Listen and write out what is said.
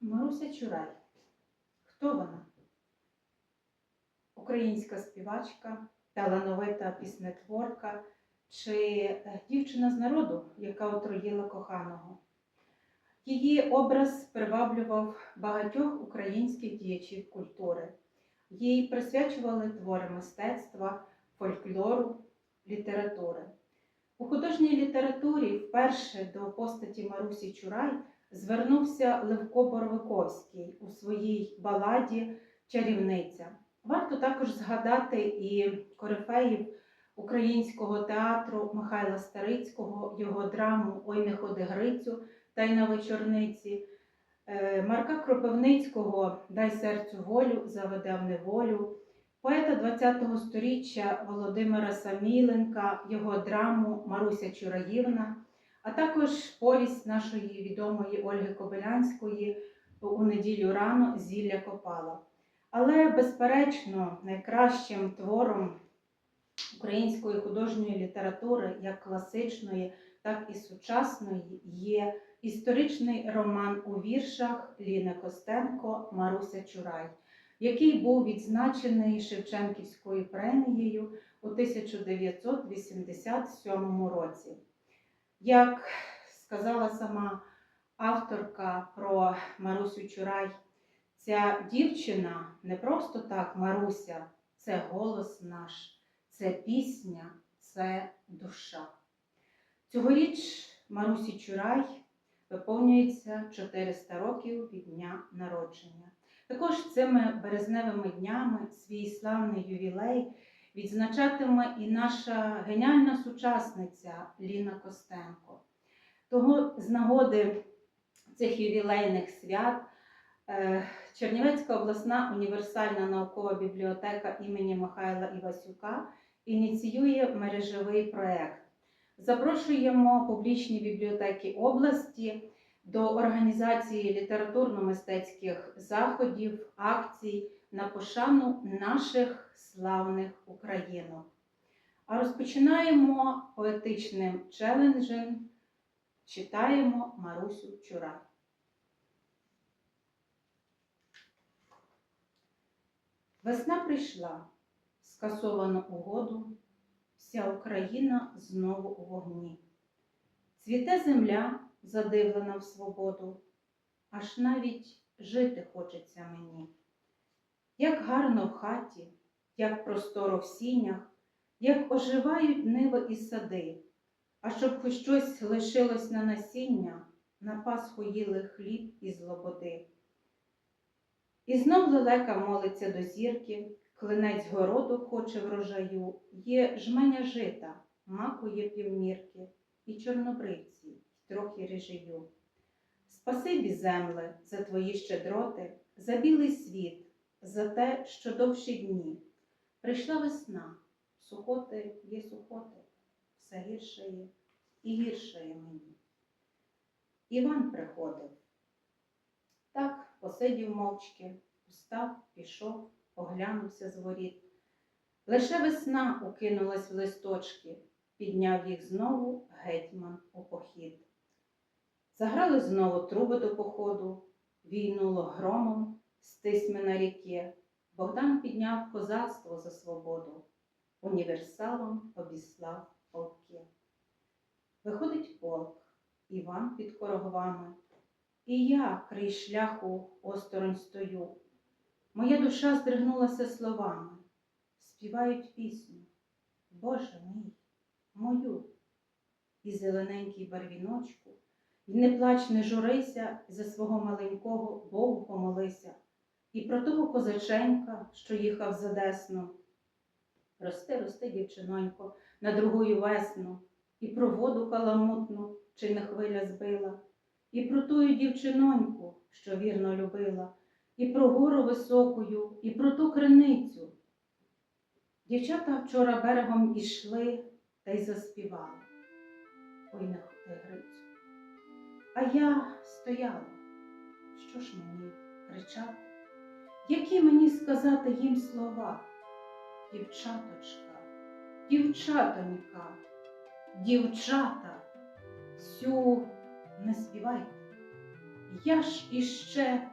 Маруся Чурай. Хто вона? Українська співачка, талановита піснетворка чи е, дівчина з народу, яка отруїла коханого. Її образ приваблював багатьох українських діячів культури. Їй присвячували твори мистецтва, фольклору, літератури. У художній літературі вперше до постаті Марусі Чурай звернувся Левко Боровиковський у своїй баладі Чарівниця. Варто також згадати і корифеїв українського театру Михайла Старицького, його драму Ой не ходи Грицю та й на вечорниці, е, Марка Кропивницького Дай серцю волю, заведе в неволю, поета ХХ століття Володимира Саміленка, його драму Маруся Чураївна, а також повість нашої відомої Ольги Кобилянської у неділю рано Зілля Копала. Але, безперечно, найкращим твором української художньої літератури, як класичної, так і сучасної, є історичний роман у віршах Ліни Костенко Маруся Чурай, який був відзначений Шевченківською премією у 1987 році. Як сказала сама авторка про Марусю Чурай, ця дівчина не просто так Маруся, це голос наш, це пісня, це душа. Цьогоріч Марусі Чурай виповнюється 400 років від дня народження. Також цими березневими днями свій славний ювілей відзначатиме і наша геніальна сучасниця Ліна Костенко. Того з нагоди цих ювілейних свят е, Чернівецька обласна універсальна наукова бібліотека імені Михайла Івасюка ініціює мережевий проект. Запрошуємо публічні бібліотеки області до організації літературно-мистецьких заходів, акцій на пошану наших славних українок. А розпочинаємо поетичним челенджем. Читаємо Марусю Чурай. Весна прийшла, скасовано угоду, вся Україна знову у вогні. Цвіте земля, задивлена в свободу, аж навіть жити хочеться мені. Як гарно в хаті, як просторо в сінях, як оживають ниви і сади, а щоб хоч щось лишилось на насіння, на Пасху їли хліб і злободи. І знов лелека молиться до зірки, клинець городу хоче врожаю, є жменя жита, маку є півмірки, і чорнобривці, й трохи рижию. Спасибі, земле, за твої щедроти, за білий світ, за те, що довші дні. Прийшла весна, сухоти є сухоти, все гіршає і гіршає мені. Іван приходив. Так посидів мовчки, встав, пішов, оглянувся з воріт. Лише весна укинулась в листочки, підняв їх знову гетьман у похід. Заграли знову труби до походу, війнуло громом, стисьми на ріки. Богдан підняв козацтво за свободу, універсалом обіслав полки. Виходить полк, Іван під корогвами, і я край шляху осторонь стою. Моя душа здригнулася словами, співають пісню, Боже мій, мою, і зелененький барвіночку, і не плач, не журися, за свого маленького Богу помолися, і про того козаченька, що їхав за Десну. Рости, рости, дівчинонько, на другую весну, і про воду каламутну, чи не хвиля збила, і про тую дівчиноньку, що вірно любила, і про гору високою, і про ту криницю. Дівчата вчора берегом ішли та й заспівали. Ой, не ходи, Грицю. А я стояла. Що ж мені кричати? Які мені сказати їм слова? Дівчаточка, дівчатонька, дівчата, цю не співайте. я ж іще.